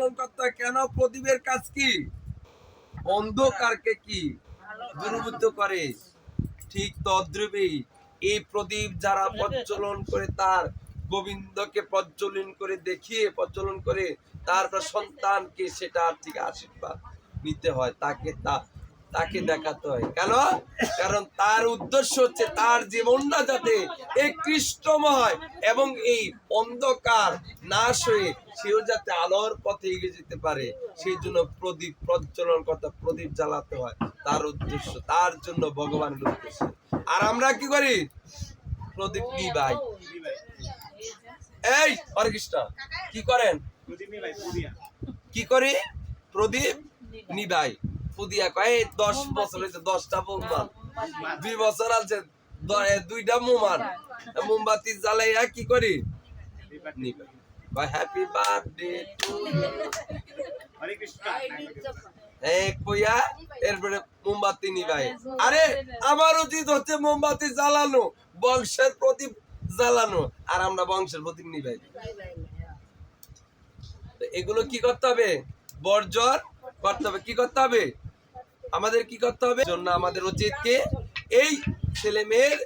প্রজ্বলন করতে কেন প্রদীপের কাজ কি? অন্ধকারকে কি দূরীভূত করে? ঠিক তদ্রূপেই এই প্রদীপ যারা প্রজ্বলন করে তার গোবিন্দকে প্রজ্বলন করে দেখিয়ে, প্রজ্বলন করে তারপর সন্তানকে সেটা থেকে আশীর্বাদ নিতে হয়, তাকে তা তাকে দেখাতে হয়। কেন? কারণ তার উদ্দেশ্য হচ্ছে তার জীবনটা যাতে এই কৃষ্ণময় এবং এই অন্ধকার নাশ হয়ে সেও যাতে আলোর পথে এগিয়ে যেতে পারে সেই জন্য প্রদীপ প্রজ্বলন করতে প্রদীপ জ্বালাতে হয়। তার উদ্দেশ্য তার জন্য ভগবানের উদ্দেশ্য আর আমরা কি করি? প্রদীপ নিবাই এই হরে কৃষ্ণ কি করেন? কি করি? প্রদীপ নিবাই। পুদিয়া কয় এই দশ বছর হয়েছে দশটা মোমবান দুই বছর আছে দুইটা মোমান। মোমবাতি জ্বালাইয়া কি করি? নিবাই হ্যাপি বার্থডে টু এরপরে মোমবাতি নিবাই আরে আমার উচিত হচ্ছে মোমবাতি জ্বালানো বংশের প্রদীপ জ্বালানো আর আমরা বংশের প্রদীপ নিবাই তো এগুলো কি করতে হবে? বর্জন করতে হবে। কি করতে হবে? আমাদের কি করতে হবে? জন্য আমাদের উচিত কি এই ছেলে মেয়ের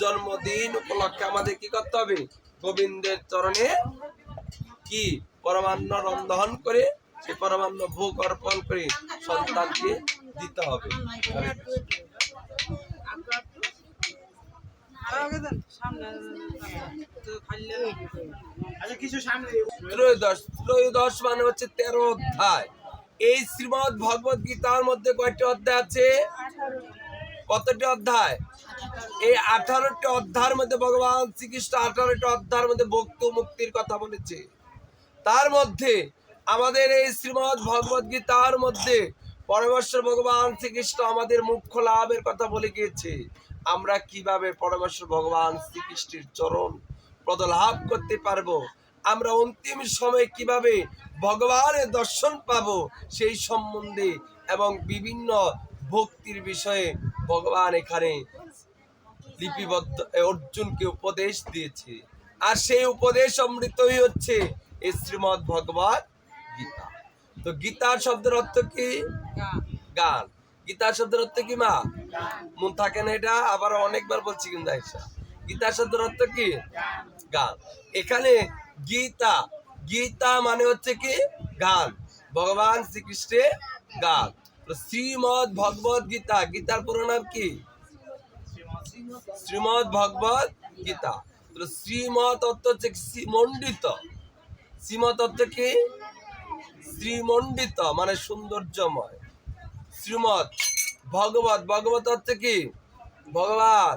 জন্মদিন উপলক্ষে আমাদের কি করতে হবে? গোবিন্দের চরণে কি পরমান্ন রন্ধন করে সে পরমান্ন ভোগ অর্পণ করে সন্তানকে দিতে হবে। ত্রয়োদশ ত্রয়োদশ মানে হচ্ছে তেরো অধ্যায়। এই শ্রীমদ ভগবত গীতার মধ্যে কয়টি অধ্যায় আছে? কতটি অধ্যায়? এই আঠারোটি অধ্যায়ের মধ্যে ভগবান শ্রীকৃষ্ণ আঠারোটি অধ্যায়ের মধ্যে ভক্ত মুক্তির কথা বলেছে। তার মধ্যে আমাদের এই শ্রীমদ ভগবত গীতার মধ্যে পরমেশ্বর ভগবান শ্রীকৃষ্ণ আমাদের মুখ্য লাভের কথা বলে গিয়েছে। আমরা কীভাবে পরমেশ্বর ভগবান শ্রীকৃষ্ণের চরণ পদ লাভ করতে পারব? আমরা অন্তিম সময়ে কীভাবে ভগবানের দর্শন পাবো সেই সম্বন্ধে এবং বিভিন্ন ভক্তির বিষয়ে ভগবান এখানে লিপিবদ্ধ অর্জুনকে উপদেশ দিয়েছে। আর সেই উপদেশ অমৃতই হচ্ছে এই শ্রীমদ ভগবত গীতা। তো গীতার শব্দের অর্থ কি? গান। গীতার শব্দের অর্থ কি, মা? মন থাকে না এটা, আবার অনেকবার বলছি কিন্তু গীতার শব্দের অর্থ কি? গান। এখানে গীতা গীতা মানে হচ্ছে কি? গান। ভগবান শ্রীকৃষ্ণের গান। শ্রীমদ ভগবত গীতা। গীতার পুরো নাম কি? শ্রীমদ ভগবত গীতা। তো শ্রীমদ অর্থ হচ্ছে শ্রীমণ্ডিত। শ্রীমদ অর্থ কি? শ্রীমণ্ডিত মানে সৌন্দর্যময়। শ্রীমদ ভগবত ভগবত অর্থ কি? ভগবান।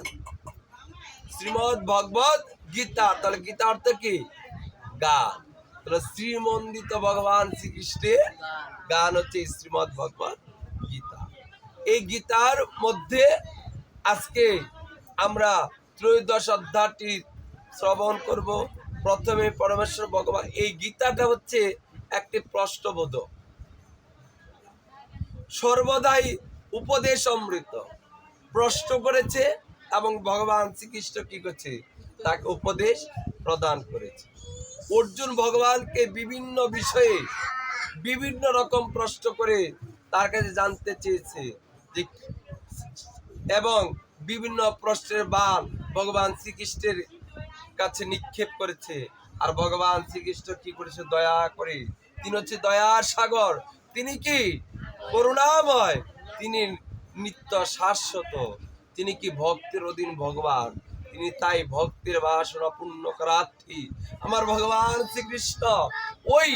শ্রীমদ ভগবত গীতা। তাহলে গীতা অর্থ কি? গান। শ্রীমন্দিত ভগবান শ্রীকৃষ্ণের গান হচ্ছে শ্রীমদ ভগবত গীতা। এই গীতার মধ্যে আজকে আমরা ত্রয়োদশ অধ্যায়টি শ্রবণ করব। প্রথমে পরমেশ্বর ভগবান, এই গীতাটা হচ্ছে একটি প্রশ্নবোধক। সর্বদাই উপদেশ অমৃত। প্রশ্ন করেছে এবং ভগবান শ্রীকৃষ্ণ কি করছে? তাকে উপদেশ প্রদান করেছে। অর্জুন ভগবানকে বিভিন্ন বিষয়ে বিভিন্ন রকম প্রশ্ন করে তার কাছে জানতে চেয়েছে যে এবং বিভিন্ন প্রশ্নের বান ভগবান শ্রীকৃষ্ণের কাছে নিক্ষেপ করেছে। আর ভগবান শ্রীকৃষ্ণ কি করেছে? দয়া করে। তিনি হচ্ছে দয়ার সাগর। তিনি কি? করুণাময়। তিনি নিত্য শাশ্বত। তিনি কি ভক্তের অধীন ভগবান? তিনি তাই ভক্তের বাসনা পূর্ণ করার্থী। আমার ভগবান শ্রীকৃষ্ণ, ওই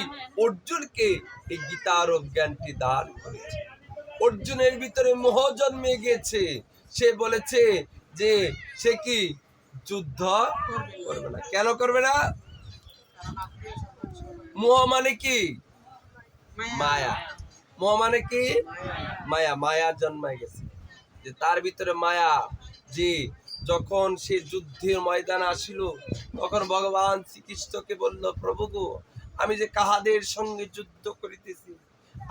অর্জুনকে এই গীতার জ্ঞানটি দান করেছে। অর্জুনের ভিতরে মোহ জন্মে গিয়েছে। সে বলেছে যে সে কি যুদ্ধ করবে না। কেন করবে না? মোহ মানে কি? মায়া। মোহ মানে কি? মায়া। মায়া জন্মায় গেছে। যে তার ভিতরে মায়া, যে যখন সে যুদ্ধের ময়দানে আসিল, তখন ভগবান শ্রীকৃষ্ণকে বলল, প্রভু গো, আমি যে কাহাদের সঙ্গে যুদ্ধ করিতেছি,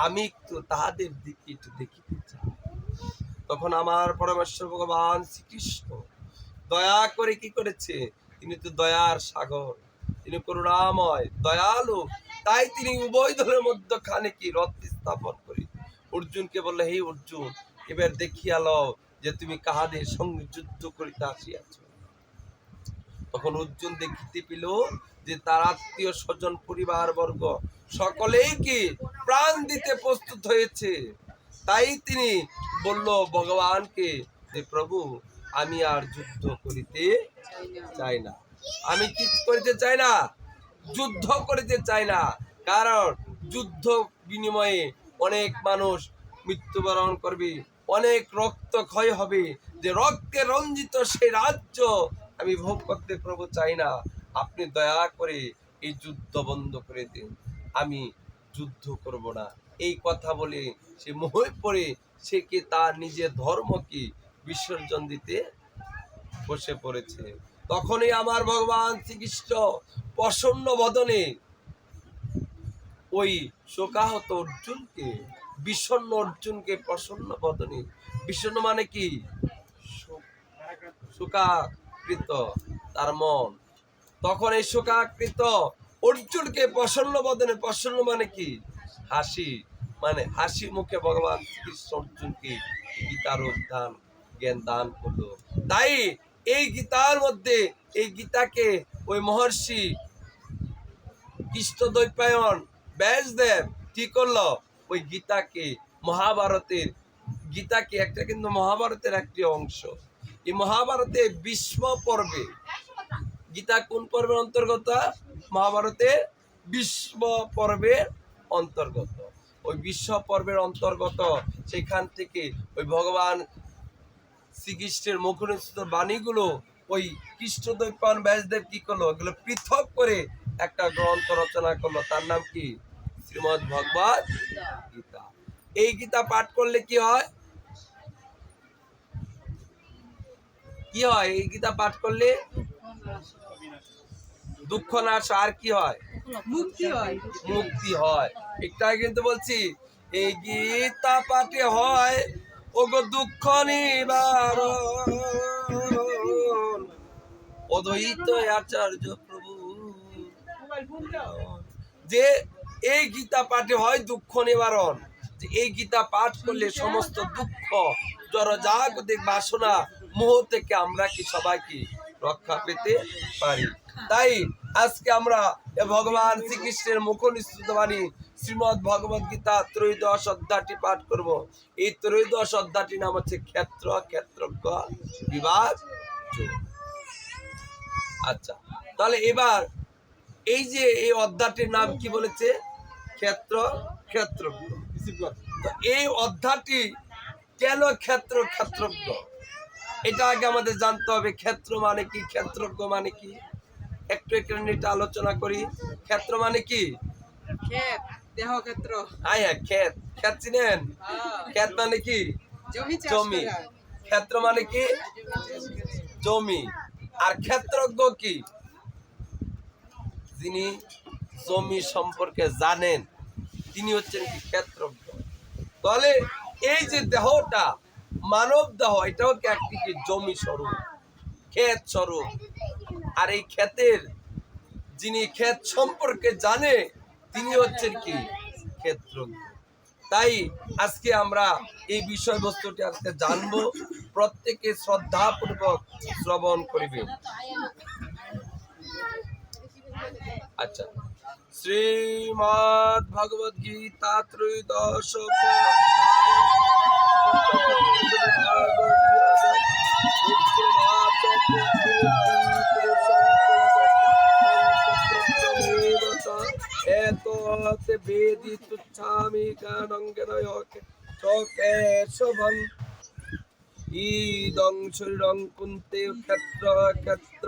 আমি একটু তাহাদের দিকে একটু দেখিতে চাই। তখন আমার পরমেশ্বর ভগবান শ্রীকৃষ্ণ দয়া করে কি করেছে? তিনি তো দয়ার সাগর, তিনি করুণাময়, দয়ালু, তাই তিনি উভয় দলের মধ্যে খানে কি রথ স্থাপন করি? অর্জুনকে বললে, হে অর্জুন, এবার দেখিয়া লও যে তুমি কাহাদের সঙ্গে যুদ্ধ করিতে আসিয়াছ? তখন অর্জুন দেখিতে পেল যে তার আত্মীয় স্বজন পরিবার বর্গ সকলেই কি প্রাণ দিতে প্রস্তুত হয়েছে। তাই তিনি বলল, ভগবানকে, যে প্রভু, আমি আর যুদ্ধ করিতে চাই না। আমি কি করিতে চাই না, যুদ্ধ করিতে চাই না। কারণ যুদ্ধ বিনিময়ে অনেক মানুষ মৃত্যুবরণ করবে। অনেক রক্ত ক্ষয় হবে। যে রক্তে রঞ্জিত সেই রাজ্য আমি ভোগ করতে প্রভু চাই না। আপনি দয়া করে এই যুদ্ধ বন্ধ করে দিন। আমি যুদ্ধ করব না। এই কথা বলে সে মোহে পড়ে। সে কি তার নিজের ধর্মকে বিসর্জন দিতে বসে পড়েছে। তখনই আমার ভগবান শ্রীকৃষ্ণ প্রসন্ন বদনে ওই শোকাহত অর্জুনকে বিষণ্ণ অর্জুনকে প্রসন্ন বদনে। বিষণ্ণ মানে কি? শোকাকৃত তার মন। তখন এই শোকাকৃত অর্জুনকে প্রসন্ন বদনে প্রসন্ন মানে কি? হাসি। মানে হাসি মুখে ভগবান কৃষ্ণ অর্জুনকে গীতার উদ্যান জ্ঞান দান করল। তাই এই গীতার মধ্যে, এই গীতাকে ওই মহর্ষি কৃষ্ণ দৈপায়ন ব্যাসদেব কি করল? ওই গীতাকে, মহাভারতের, গীতাকে একটা কিন্তু মহাভারতের একটি অংশ। এই মহাভারতে বিস্ম পর্বে, গীতা কোন পর্বের অন্তর্গত? মহাভারতের বিশ্ব পর্বের অন্তর্গত। ওই বিশ্ব পর্বের অন্তর্গত, সেখান থেকে ওই ভগবান শ্রীকৃষ্ণের মুখনিষ্ঠ বাণীগুলো, ওই কৃষ্ণদৈপান ব্যাসদেব কি করল? এগুলো পৃথক করে একটা গ্রন্থ রচনা করল। তার নাম কি? শ্রীমদ ভগবত গীতা। এই গীতা পাঠ করলে কি হয়? কি হয়? এই গীতা পাঠ করলে দুঃখ নাশ আর কি হয়? মুক্তি হয়। মুক্তি হয়। একটা কিন্তু বলছি এই গীতা পাঠে হয় ওগো দুঃখ নিবারণ। অদ্বৈত আচার্য প্রভু যে এই গীতা পাঠে হয় দুঃখ নিবারণ। যে এই গীতা পাঠ করলে সমস্ত দুঃখ, জড়জাগতিক বাসনা মোহ থেকে আমরা কি সবাইকে রক্ষা পেতে পারি? তাই আজকে আমরা ভগবান শ্রীকৃষ্ণের মুখনিশ্চিত বাণী শ্রীমদ ভগবদ গীতা ত্রয়োদশ অধ্যায়টি পাঠ করব। এই ত্রয়োদশ অধ্যায়টির নাম হচ্ছে ক্ষেত্র ক্ষেত্রজ্ঞ যোগ। আচ্ছা তাহলে এবার এই যে এই অধ্যায়টির নাম কি বলেছে? ক্ষেত্র ক্ষেত্র এই অধ্যায়টি কেন ক্ষেত্র ক্ষেত্রজ্ঞ? এটা আগে আমাদের জানতে হবে ক্ষেত্র মানে কি? ক্ষেত্রজ্ঞ মানে কি? একটু একটু এটা আলোচনা করি। ক্ষেত্র মানে কি? দেহ ক্ষেত্র। হ্যাঁ ক্ষেত। ক্ষেত চিনেন? হ্যাঁ, ক্ষেত মানে কি? জমি। ক্ষেত্র মানে কি? জমি। আর ক্ষেত্রজ্ঞ কি? যিনি জমি সম্পর্কে জানেন। তিনি হচ্ছেন কি ক্ষেত্রজ্ঞ তাহলে এই যে দেহটা, মানব দেহ, এটাও কি একটি জমি স্বরূপ? ক্ষেত স্বরূপ। আর এই ক্ষেতের যিনি ক্ষেত সম্পর্কে জানে, তিনি হচ্ছেন কি? ক্ষেত্রজ্ঞ। তাই আজকে আমরা এই বিষয়বস্তুটি আজকে জানব। প্রত্যেকে শ্রদ্ধাপূর্বক শ্রবণ করিবে। আচ্ছা। শ্রীমদ ভগবদ গীতা ত্রয়োদশ এতৎ বেদি তুচ্ছামি ইদং শরীরং কুন্তে ক্ষেত্র ক্ষেত্র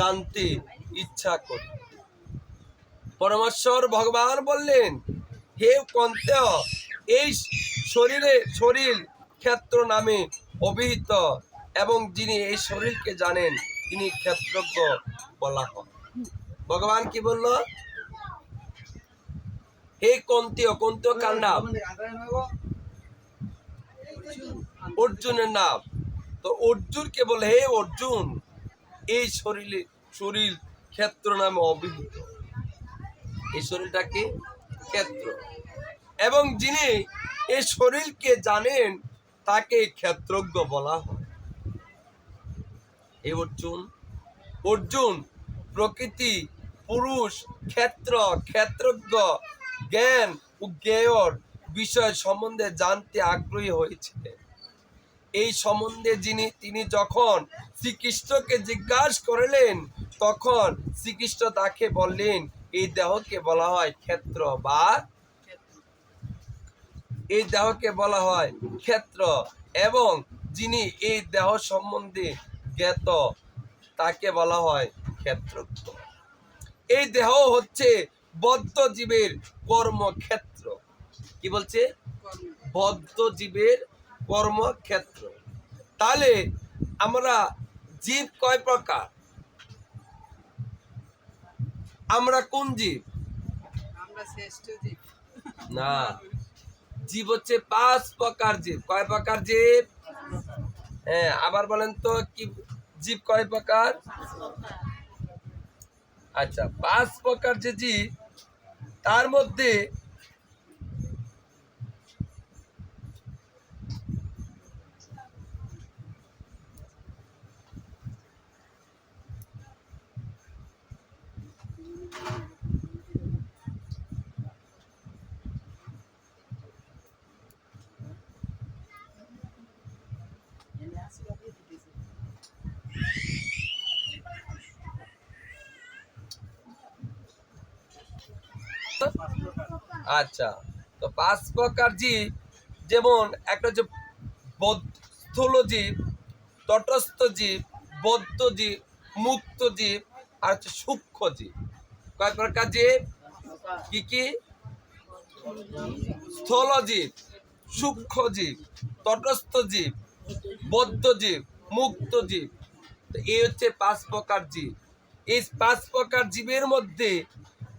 জানতে ইচ্ছা করি। পরমেশ্বর ভগবান বললেন, হে কন্তেয় এই শরীরে শরীর ক্ষেত্র নামে অভিহিত এবং যিনি এই শরীরকে জানেন, তিনি ক্ষেত্রজ্ঞ বলা হয়। ভগবান কি বলল? হে কন্তীয় কন্তীয় কার নাম? অর্জুনের নাম। তো অর্জুনকে বলে, হে অর্জুন এই শরীরে শরীর ক্ষেত্র নামে অভিহিত। এই শরীরটা কি ক্ষেত্র। এবং যিনি এই শরীরকে জানেন, তাকে ক্ষেত্রজ্ঞ বলা হয়। এই অর্জুন অর্জুন প্রকৃতি, পুরুষ, ক্ষেত্র, ক্ষেত্রজ্ঞ, জ্ঞান ও জ্ঞেয়র বিষয় সম্বন্ধে জানতে আগ্রহী হয়েছিলেন। এই সম্বন্ধে যিনি তিনি যখন শ্রীকৃষ্ণকে জিজ্ঞাসা করলেন তখন শ্রীকৃষ্ণ তাকে বললেন এই দেহকে বলা হয় ক্ষেত্র বা এই দেহকে বলা হয় ক্ষেত্র। এবং যিনি এই দেহ সম্বন্ধে জ্ঞাত তাকে বলা হয় ক্ষেত্রজ্ঞ। এই দেহ হচ্ছে বদ্ধ জীবের কর্মক্ষেত্র। কি বলছে? বদ্ধ জীবের কর্মক্ষেত্র। তাহলে আমরা জীব কয় প্রকার? আমরা কোন জীব? না জীব হচ্ছে পাঁচ প্রকার জীব। কয় প্রকার জীব? হ্যাঁ আবার বলেন তো কি জীব কয় প্রকার? আচ্ছা পাঁচ প্রকার যে জীব তার মধ্যে আচ্ছা তো পাঁচ প্রকার জীব যেমন একটা হচ্ছে স্থূল জীব তটস্থ জীব বদ্ধ জীব মুক্ত জীব আর হচ্ছে সূক্ষ্ম জীব কয় প্রকার জীব কি কি? স্থূল জীব সূক্ষ্ম জীব তটস্থ জীব বদ্ধ জীব মুক্ত জীব তো এই হচ্ছে পাঁচ প্রকার জীব এই পাঁচ প্রকার জীবের মধ্যে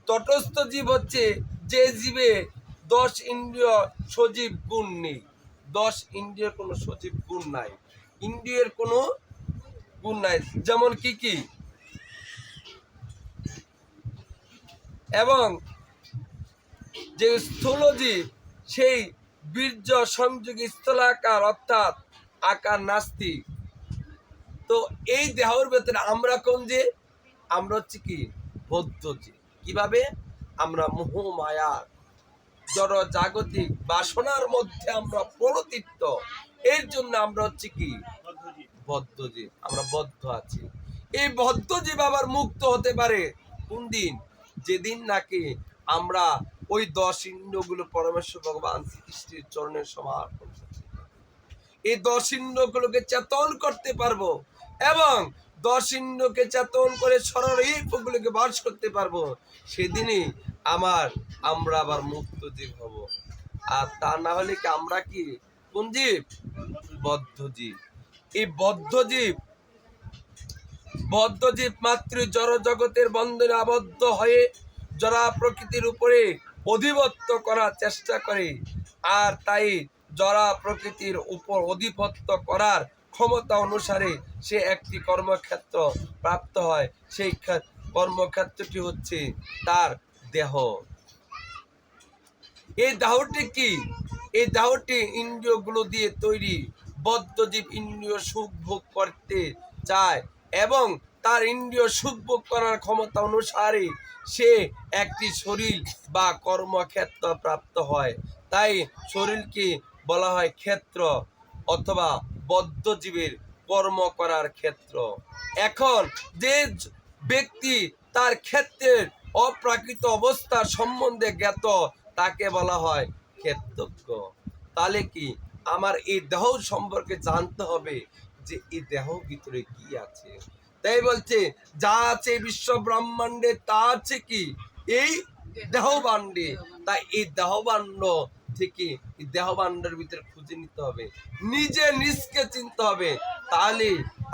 তটস্থ জীব হচ্ছে যে জীবে দশ ইন্দ্রিয় সজীব গুণ নেই। দশ ইন্দ্রিয়ের কোনো সজীব গুণ নাই। ইন্দ্রিয়ের কোনো গুণ নাই। যেমন কি কি? এবং যে স্থূল জীব সেই বীর্য সংযোগী স্থলাকার অর্থাৎ আকার নাস্তিক। তো এই দেহর ভেতরে আমরা কোন যে আমরা হচ্ছে কি? বদ্ধ যে কীভাবে? আমরা মোহ মায়ার জড় জাগতিক বাসনার মধ্যে আমরা পরতীর্থ এর জন্য আমরা হচ্ছে কি? বদ্ধ জীব আমরা বদ্ধ আছি। এই বদ্ধ জীব আবার মুক্ত হতে পারে কোন দিন? যেদিন নাকি আমরা ওই দশ ইন্দ্রগুলো পরমেশ্বর ভগবান শ্রীকৃষ্ণের চরণের পারব। এই দশ ইন্দ্রগুলোকে চেতন করতে পারব এবং দশ ইন্দ্রকে চেতন করে সরল এই সরলগুলোকে বাস করতে পারব। সেদিনই আমার, আমরা আবার মুক্ত জীব হব। আর তা না হলে কি আমরা কি কোন জীব? বদ্ধ জীব এই বদ্ধ জীব বদ্ধ জীব মাতৃ জড় জগতের বন্ধনে আবদ্ধ হয়ে জরা প্রকৃতির উপরে অধিপত্য করার চেষ্টা করে। আর তাই জরা প্রকৃতির উপর অধিপত্য করার ক্ষমতা অনুসারে সে একটি কর্মক্ষেত্র প্রাপ্ত হয়। সেই ক্ষে- কর্মক্ষেত্রটি হচ্ছে তার দেহ। এই দেহটি কি? এই দেহটি ইন্দ্রিয়গুলো দিয়ে তৈরি। বদ্ধজীব ইন্দ্রিয় সুখ ভোগ করতে চায় এবং তার ইন্দ্রিয় সুখ ভোগ করার ক্ষমতা অনুসারে সে একটি শরীর বা কর্মক্ষেত্র প্রাপ্ত হয়। তাই শরীরকে বলা হয় ক্ষেত্র অথবা বদ্ধজীবের কর্ম করার ক্ষেত্র। এখন যে ব্যক্তি তার ক্ষেত্রের অপ্রাকৃত অবস্থা সম্বন্ধে জ্ঞাত, তাকে বলা হয় ক্ষেত্রজ্ঞ তাহলে কি আমার এই দেহ সম্পর্কে জানতে হবে যে এই দেহ ভিতরে কি আছে? তাই বলছে, যা আছে বিশ্ব ব্রহ্মাণ্ডে, তা আছে কি? এই দেহবান্ডে তাই এই দেহবান্ড থেকে এই দেহবান্ডের ভিতরে খুঁজে নিতে হবে। নিজে নিজকে চিনতে হবে। তাহলে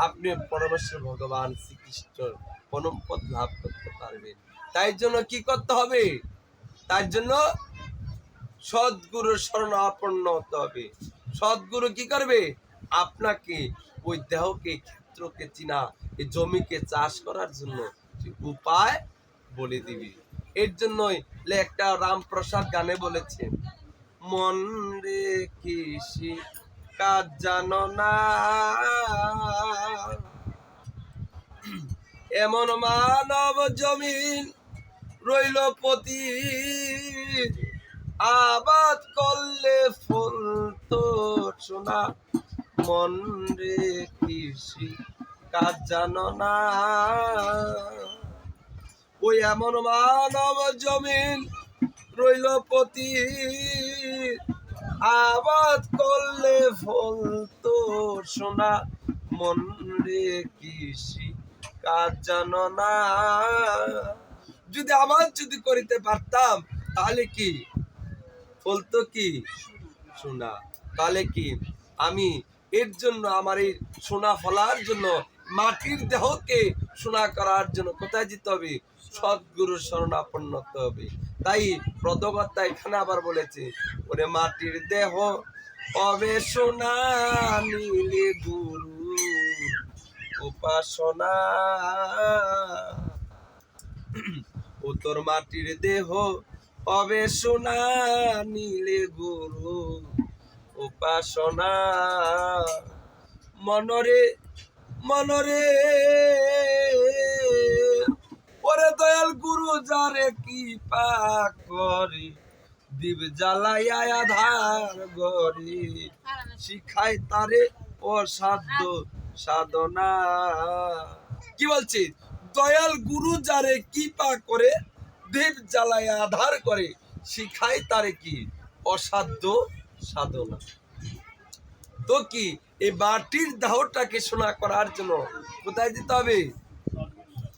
আপনি পরমেশ্বর ভগবান শ্রীকৃষ্ণর পরম পদ লাভ করতে পারবেন। তাই জন্য কি করতে হবে? তার জন্য সদ্গুরুর শরণাপন্ন হতে হবে। সদ্গুরু কি করবে? আপনাকে ওই দেহকে, ক্ষেত্রকে চিনা, এই জমিকে চাষ করার জন্য উপায় বলে দিবি। এর জন্যই একটা রামপ্রসাদ গানে বলেছে, মন রে কৃষি, কাজ জানো না। এমন মানব জমিন রইল পতি। আবাদ করলে ফুল তো শোনা মন রে কৃষি কাজ জানো না। ওই এমন মানব জমিন রইল পতি। আবাদ করলে ফল তো সোনা। মন রে কৃষি কাজ জানো না। যদি আমার যদি করিতে পারতাম, তাহলে কি? ফলতো কি? সোনা তাহলে কি? আমি এর জন্য আমার এই সোনা ফলার জন্য মাটির দেহকে সোনা করার জন্য কোথায় যেতে হবে? সদ্গুরু শরণাপন্ন হতে হবে। তাই প্রদগতা এখানে আবার বলেছে, ওরে মাটির দেহ হবে সোনা, নীলে গুরু উপাসনা। তোর মাটির দেহ হবে সোনা নীলে গুরু উপাসনা। মনরে মনরে। ওরে দয়াল গুরু, যারে কি পা করি দিব জ্বালাইয়া আধার গরি শিখাই তারে অসাধ্য সাধনা। কি বলছি? দয়াল গুরু, যারে কি পা করে দেব জ্বালায় আধার করে, শিখায় তারে কি? অসাধ্য সাধনা। তো কি, এই মাটির দেহটাকে শোনা করার জন্য কোথায় যেতে হবে?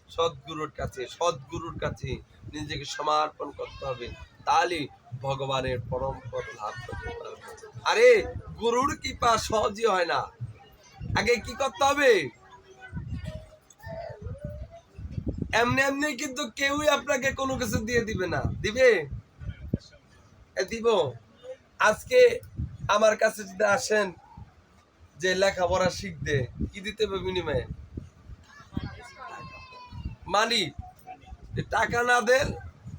সদ্গুরুর কাছে সদ্গুরুর কাছে নিজেকে সমর্পণ করতে হবে। তাহলে ভগবানের পরম পদ লাভ করতে পারবে। আরে, গুরুর কৃপা সহজই হয় না। আগে কি করতে হবে? এমনি এমনি কিন্তু কেউই আপনাকে কোনো কিছু দিয়ে দিবে না। দিবে? দিব। আজকে আমার কাছে যদি আসেন যে লেখাপড়া শিখতে, কি দিতে হবে বিনিময়ে মানি। টাকা না দেন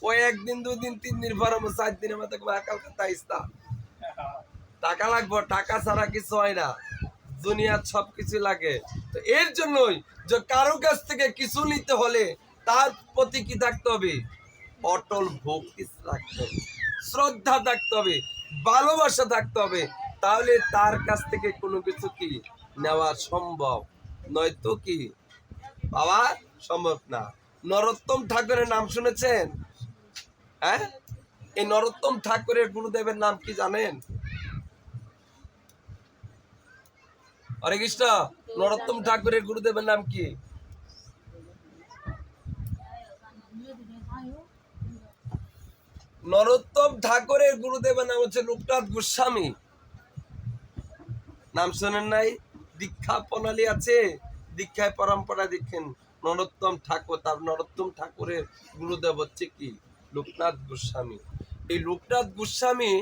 ওই একদিন দুই দিন তিন দিন পর চার দিনের কালকাতা ইস্তা। টাকা লাগবে, টাকা ছাড়া কিছু হয় না। দুনিয়ার সব কিছু লাগে। তো এর জন্যই যে কারও কাছ থেকে কিছু নিতে হলে তার প্রতি কি থাকতে হবে? অটল ভক্তি রাখতে হবে, শ্রদ্ধা থাকতে হবে, ভালোবাসা থাকতে হবে। তাহলে তার কাছ থেকে কোনো কিছু কি নেওয়া সম্ভব? নয়তো কি? পাওয়া সম্ভব না। নরোত্তম ঠাকুরের নাম শুনেছেন? হ্যাঁ? এই নরোত্তম ঠাকুরের গুরুদেবের নাম কি জানেন? হরে কৃষ্ণ, নরোত্তম ঠাকুরের গুরুদেবের নাম কি? নরোত্তম ঠাকুরের গুরুদেবের নাম হচ্ছে লোকনাথ গোস্বামী। নাম শোনেন নাই? দীক্ষা প্রণালী আছে? দীক্ষায় পরম্পরা দেখেন, নরোত্তম ঠাকুর, তার নরোত্তম ঠাকুরের গুরুদেব হচ্ছে কি? লোকনাথ গোস্বামী। এই লোকনাথ গোস্বামী,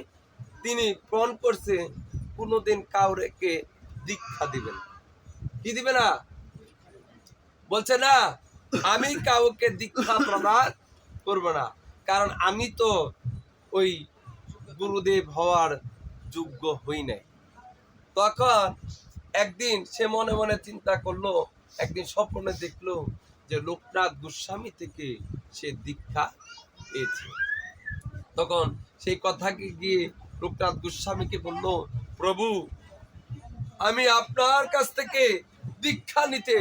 তিনি প্রণ করছে, কোনোদিন কাউরেকে দীক্ষা দিবেন। না। কি দিবে না? বলছে, না, আমি কাউকে দীক্ষা প্রদান করব না। কারণ আমি তো ওই গুরুদেব হওয়ার যোগ্য হই নাই। তখন একদিন সে মনে মনে চিন্তা করল, একদিন স্বপ্নে দেখল যে লোকনাথ গোস্বামী থেকে সে দীক্ষা পেয়েছে। তখন সেই কথাকে গিয়ে লোকনাথ গোস্বামীকে বলল, প্রভু আমি আপনার কাছ থেকে দীক্ষা নিতে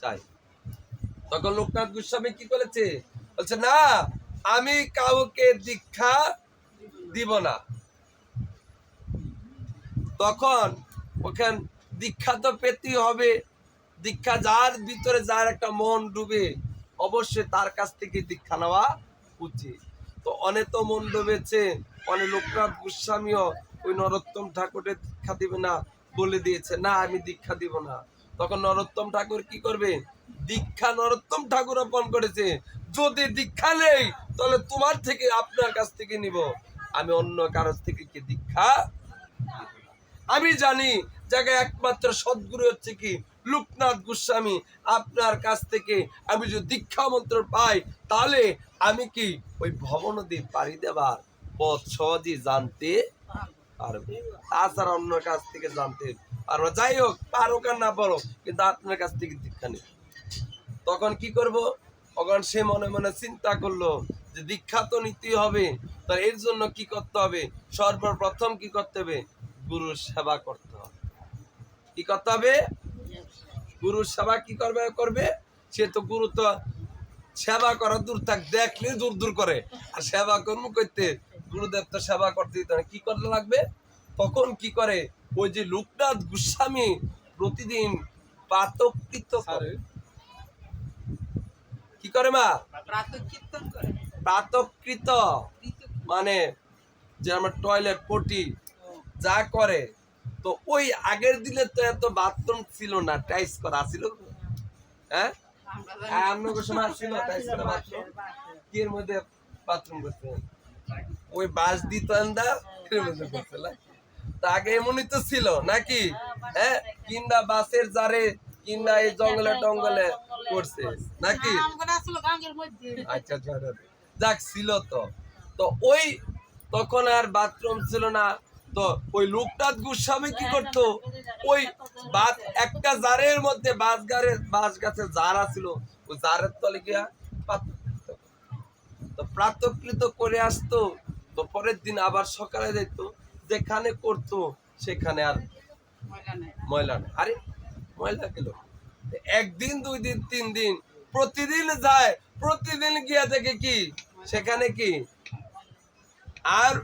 চাই। তখন লোকনাথ গোস্বামী কি করেছে? বলছে, না, আমি কাউকে দীক্ষা দিব না। তখন ওখান দীক্ষা তো পেতেই হবে। দীক্ষা যার ভিতরে যার একটা মন ডুবে, অবশ্যই তার কাছ থেকে দীক্ষা নেওয়া উচিত। তো অনেক তো মন্ড বেছে অনেক লোকনাথ গোস্বামীও ওই নরোত্তম ঠাকুরের দীক্ষা দিবে না। বলে দিয়েছে, না, আমি দীক্ষা দিব না। তখন নরোত্তম ঠাকুর কি করবে? দীক্ষা নরোত্তম ঠাকুর অর্পণ করেছে। যদি দীক্ষা নেই, তাহলে তোমার থেকে আপনার কাছ থেকে নিব। আমি অন্য কারোর থেকে কি দীক্ষা আমি জানি, জায়গায় একমাত্র সদ্গুরু হচ্ছে কি? লোকনাথ গোস্বামী। আপনার কাছ থেকে আমি যদি দীক্ষা মন্ত্র পাই, তাহলে আমি কি ওই ভবনদী পাড়ি দেবার পথ সহজেই জানতে পারব তাছাড়া অন্য কাছ থেকে জানতে পারব। যাই হোক পারো আর না পারো কিন্তু আপনার কাছ থেকে দীক্ষা নেই তখন কি করব? তখন সে মনে মনে চিন্তা করল যে দীক্ষা তো নিতেই হবে, তো এর জন্য কি করতে হবে? সর্বপ্রথম কি করতে হবে? গুরুর সেবা করতে হবে। কি করতে হবে? গুরুর সেবা কি করবে করবে? সে তো গুরু তো সেবা করা দূর থাক, দেখলে দূর দূর করে। আর সেবা কর্ম করতে গুরুদেব তো সেবা করতে দিতে হয়। কি করতে লাগবে? তখন কি করে? ওই যে লোকনাথ গোস্বামী প্রতিদিন পাতকৃত করে। কি করে মা? প্রাতকৃত মানে যে আমার টয়লেট পটি যা করে তো ওই আগের দিনে তো এত বাথরুম ছিল না টাইস করা ছিল। হ্যাঁ? আমরা সময় ছিল টাইস করা বাথরুম। কি এর মধ্যে বাথরুম করতে ওই বাস দিত আন্দা এর মধ্যে করতে না? তা আগে এমনই তো ছিল, নাকি? হ্যাঁ? কিংবা বাসের জারে, কিংবা এই জঙ্গলে টঙ্গলে করছে নাকি? আচ্ছা আচ্ছা আচ্ছা। যাক, ছিল তো। তো ওই তখন আর বাথরুম ছিল না। তো ওই লোকনাথ গোস্বামী কি করতো? ওই বাস একটা জারের মধ্যে বাস গাড়ের বাস গাছের জারা ছিল ওই জারের তলে গিয়া তো প্রাতকৃত করে আসতো। তো পরের দিন আবার সকালে যেত যেখানে করতো সেখানে আর ময়লা নাই। আরে ময়লা গেল। একদিন দুই দিন তিন দিন প্রতিদিন যায় প্রতিদিন গিয়া দেখে কি? সেখানে কি? আর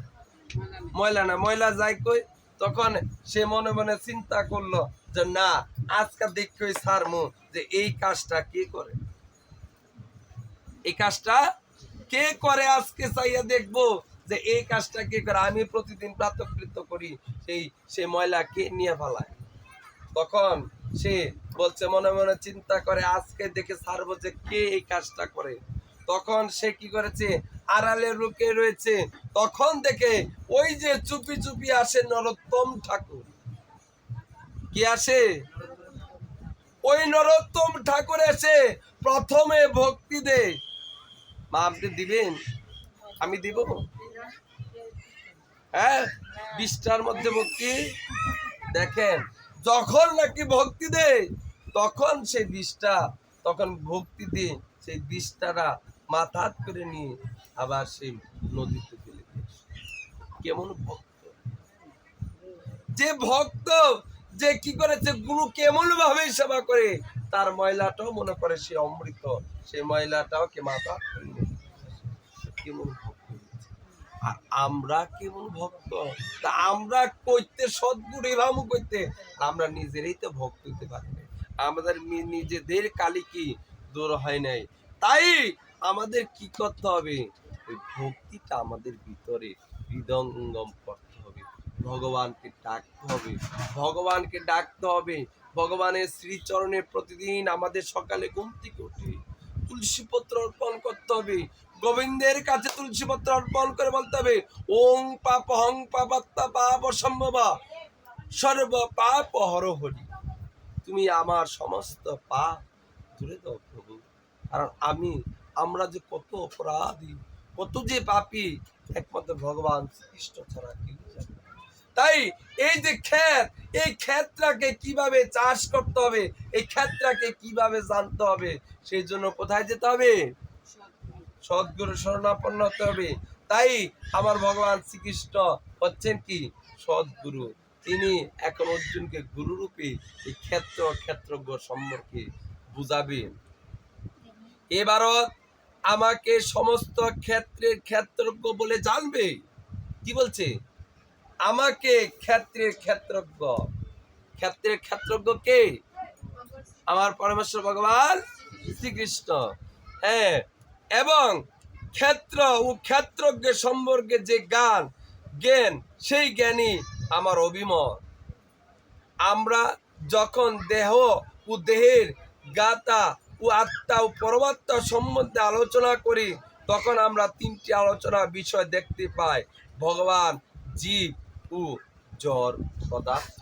ময়লা ময়লা না ময়লা যায় কই? তখন সে মনে মনে চিন্তা করল যে না আজকে দেখি সারমু যে এই কাজটা কে করে? এই কাজটা কে করে? আজকে চাইয়া দেখব যে এই কাজটা কে করে আমি প্রতিদিন প্রাতকৃত করি? সেই সে ময়লা কে নিয়ে ফেলায়? তখন সে বলছে, মনে মনে চিন্তা করে, আজকে দেখে ছাড়বো যে কে এই কাজটা করে। তখন সে কি করেছে? আড়ালে লুকে রয়েছে। তখন দেখে ওই যে চুপি চুপি আসে নরোত্তম ঠাকুর। কি আসে? ওই নরোত্তম ঠাকুর এসে প্রথমে ভক্তি দে মা, আপনি দিবেন? আমি দিব। হ্যাঁ বিশটার মধ্যে ভক্তি। দেখেন, যখন নাকি ভক্তি দেয়, তখন সেই বিষটা তখন ভক্তি দিয়ে সেই বিষটারা মাথা করে নিয়ে আবার সেই নদীতে ফেলে কেমন ভক্ত। যে ভক্ত, যে কি করেছে, গুরু কেমন ভাবে সেবা করে, তার ময়লাটাও মনে করে সে অমৃত সেই ময়লাটাও কে মাথা কেমন ভক্ত। আর আমরা কেমন ভক্ত। তা আমরা করতে সদ্গুরু, এভাবে করতে আমরা নিজেরাই তো ভক্ত হতে পারি না আমাদের নিজেদের কালি কি দূর হয় নাই। তাই আমাদের কি করতে হবে? ভক্তিটা আমাদের ভিতরে হৃদঙ্গম করতে হবে। ভগবানকে ডাকতে হবে। ভগবানকে ডাকতে হবে। ভগবানের শ্রীচরণে প্রতিদিন আমাদের সকালে ঘুম থেকে উঠে তুলসী পত্র অর্পণ করতে হবে। গোবিন্দের কাছে তুলসী পত্র অর্পণ করে বলতে হবে, ওং পাপ, হং পাপাত্তা, পাপ সম্ভবা সর্ব পাপ হর হরি। তুমি আমার সমস্ত পাপ দূরে দাও প্রভু। কারণ আমি, আমরা যে কত অপরাধী, কত যে পাপি, একমাত্র ভগবান শ্রীকৃষ্ণ ছাড়া কেউ তাই এই যে ক্ষেত, এই ক্ষেতটাকে কীভাবে চাষ করতে হবে, এই ক্ষেতটাকে কীভাবে জানতে হবে, সেই জন্য কোথায় যেতে হবে? সদ্গুরু। শরণাপন্ন হতে হবে। তাই আমার ভগবান শ্রীকৃষ্ণ হচ্ছেন কি? সদ্গুরু। তিনি এখন অর্জুনকে গুরুরূপে এই ক্ষেত্র ক্ষেত্রজ্ঞ সম্পর্কে বুঝাবেন। এবারও আমাকে সমস্ত ক্ষেত্রের ক্ষেত্রজ্ঞ বলে জানবে? কি বলছে? আমাকে ক্ষেত্রের ক্ষেত্রজ্ঞ। ক্ষেত্রের ক্ষেত্রজ্ঞ কে? আমার পরমেশ্বর ভগবান শ্রীকৃষ্ণ। হ্যাঁ এবং ক্ষেত্র ও ক্ষেত্রজ্ঞ সম্পর্কে যে জ্ঞান জ্ঞান, সেই জ্ঞানই আমার অভিমত। আমরা যখন দেহ ও দেহের গাতা ও আত্মা ও পরমাত্মা সম্বন্ধে আলোচনা করি, তখন আমরা তিনটি আলোচনা বিষয় দেখতে পাই। ভগবান, জীব ও জড় পদার্থ।